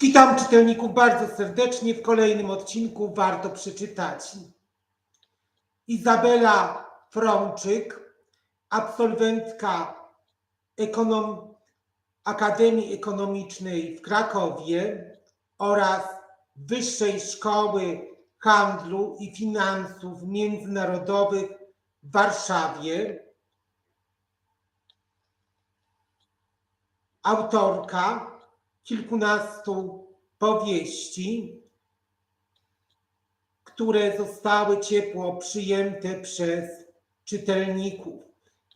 Witam czytelników bardzo serdecznie w kolejnym odcinku Warto przeczytać. Izabela Frączyk, absolwentka ekonom... Akademii Ekonomicznej w Krakowie oraz Wyższej Szkoły Handlu i Finansów Międzynarodowych w Warszawie. Autorka kilkunastu powieści, które zostały ciepło przyjęte przez czytelników.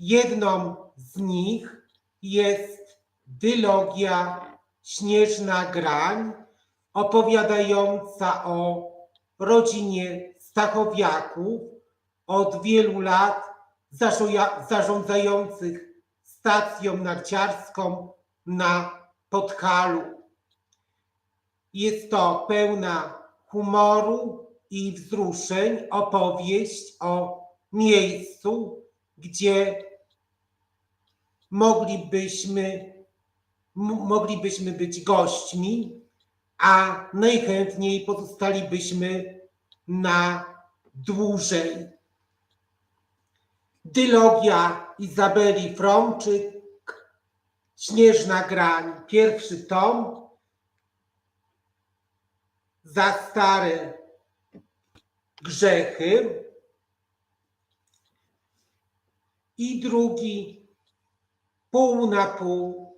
Jedną z nich jest dylogia Śnieżna Grań, opowiadająca o rodzinie Stachowiaków od wielu lat zarządza- zarządzających stacją narciarską na Podhalu. Jest to pełna humoru i wzruszeń opowieść o miejscu, gdzie moglibyśmy, moglibyśmy być gośćmi, a najchętniej pozostalibyśmy na dłużej. Dylogia Izabeli Frączyk Śnieżna grań, pierwszy tom. Za stare grzechy. I drugi pół na pół.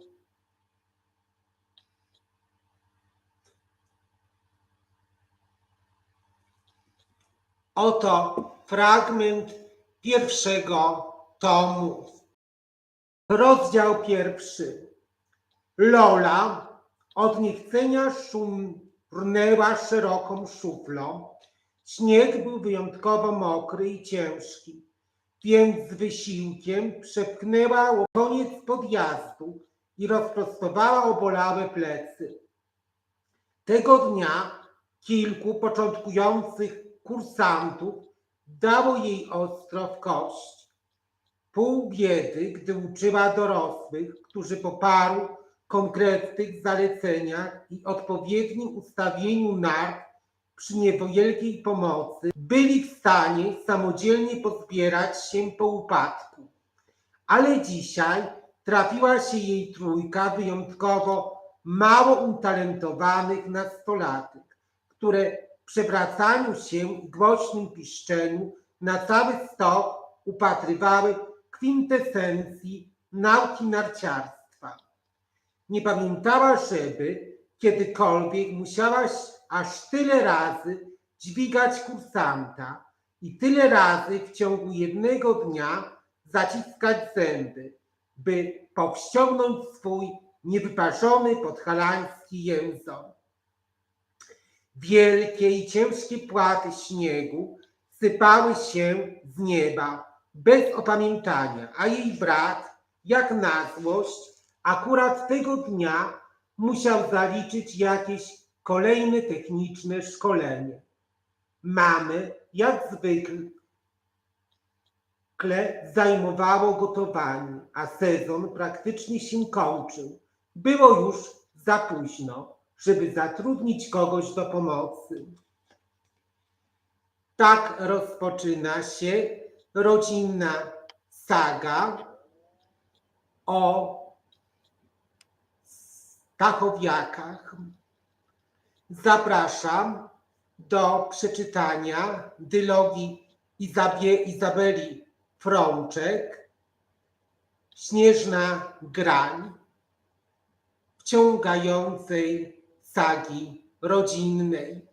Oto fragment pierwszego tomu. Rozdział pierwszy. Lola od niechcenia szeroką szuflą. Śnieg był wyjątkowo mokry i ciężki, więc z wysiłkiem przepchnęła koniec podjazdu i rozprostowała obolałe plecy. Tego dnia kilku początkujących kursantów dało jej ostro w kość. Pół biedy, gdy uczyła dorosłych, którzy po paru konkretnych zaleceniach i odpowiednim ustawieniu nart przy niewielkiej pomocy byli w stanie samodzielnie pozbierać się po upadku. Ale dzisiaj trafiła się jej trójka wyjątkowo mało utalentowanych nastolatek, które przewracaniu się i głośnym piszczeniu na cały stok upatrywały kwintesencji nauki narciarstwa. Nie pamiętała, żeby kiedykolwiek musiałaś aż tyle razy dźwigać kursanta i tyle razy w ciągu jednego dnia zaciskać zęby, by powściągnąć swój niewyparzony podhalański język. Wielkie i ciężkie płaty śniegu sypały się z nieba bez opamiętania, a jej brat, jak na złość, akurat tego dnia musiał zaliczyć jakieś kolejne techniczne szkolenie. Mamy, jak zwykle, zajmowało gotowanie, a sezon praktycznie się kończył. Było już za późno, żeby zatrudnić kogoś do pomocy. Tak rozpoczyna się rodzinna saga o Stachowiakach. Zapraszam do przeczytania dylogii Izabie, Izabeli Frączek Śnieżna grań wciągającej sagi rodzinnej.